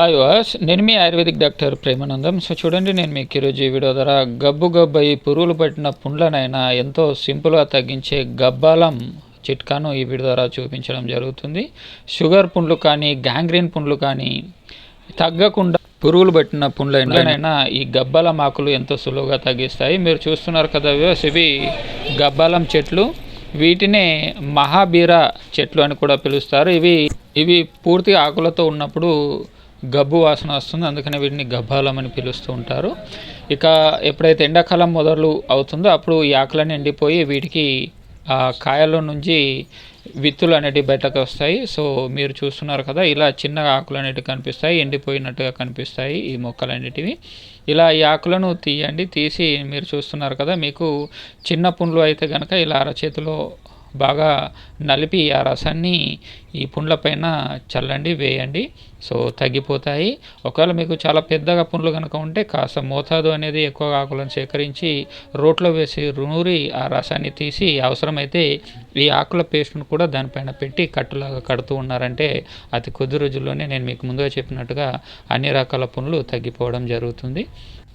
Hi వాస్ నేను మీ ఆయుర్వేదిక్ డాక్టర్ ప్రేమానందం. సో చూడండి నేను మీకు ఈరోజు ఈ వీడియో ద్వారా గబ్బు గబ్బు పురుగులు పట్టిన పుండ్లనైనా ఎంతో సింపుల్గా తగ్గించే గబ్బాలం చిట్కాను ఈ వీడియో ద్వారా చూపించడం జరుగుతుంది. షుగర్ పుండ్లు కానీ గ్యాంగ్రీన్ పుండ్లు కానీ తగ్గకుండా పురుగులు పట్టిన పుండ్లైనా ఈ గబ్బాలం ఆకులు ఎంతో సులువుగా తగ్గిస్తాయి. మీరు చూస్తున్నారు కదా వ్యూస్, ఇవి గబ్బాలం చెట్లు. వీటినే మహాబీర చెట్లు అని కూడా పిలుస్తారు. ఇవి ఇవి పూర్తి ఆకులతో ఉన్నప్పుడు గబ్బు వాసన వస్తుంది. అందుకనే వీటిని గబ్బాలం అని పిలుస్తూ ఉంటారు. ఇక ఎప్పుడైతే ఎండాకాలం మొదలు అవుతుందో అప్పుడు ఈ ఆకులన్నీ ఎండిపోయి వీటికి ఆ కాయల్లో నుంచి విత్తులు అనేటివి బయటకు వస్తాయి. సో మీరు చూస్తున్నారు కదా ఇలా చిన్నగా ఆకులు అనేటివి కనిపిస్తాయి. ఎండిపోయినట్టుగా కనిపిస్తాయి ఈ మొక్కలు అనేటివి. ఇలా ఈ ఆకులను తీయండి తీసి మీరు చూస్తున్నారు కదా మీకు చిన్న పుండ్లు అయితే కనుక ఇలా అరచేతిలో బాగా నలిపి ఆ రసాన్ని ఈ పుండ్ల పైన చల్లండి వేయండి. సో తగ్గిపోతాయి. ఒకవేళ మీకు చాలా పెద్దగా పుండ్లు కనుక ఉంటే కాస్త మోతాదు అనేది ఎక్కువ ఆకులను సేకరించి రోట్లో వేసి నూరి ఆ రసాన్ని తీసి అవసరమైతే ఈ ఆకుల పేస్ట్ను కూడా దానిపైన పెట్టి కట్టులాగా కడుతూ ఉన్నారంటే అతి కొద్ది రోజుల్లోనే నేను మీకు ముందుగా చెప్పినట్టుగా అన్ని రకాల పుండ్లు తగ్గిపోవడం జరుగుతుంది.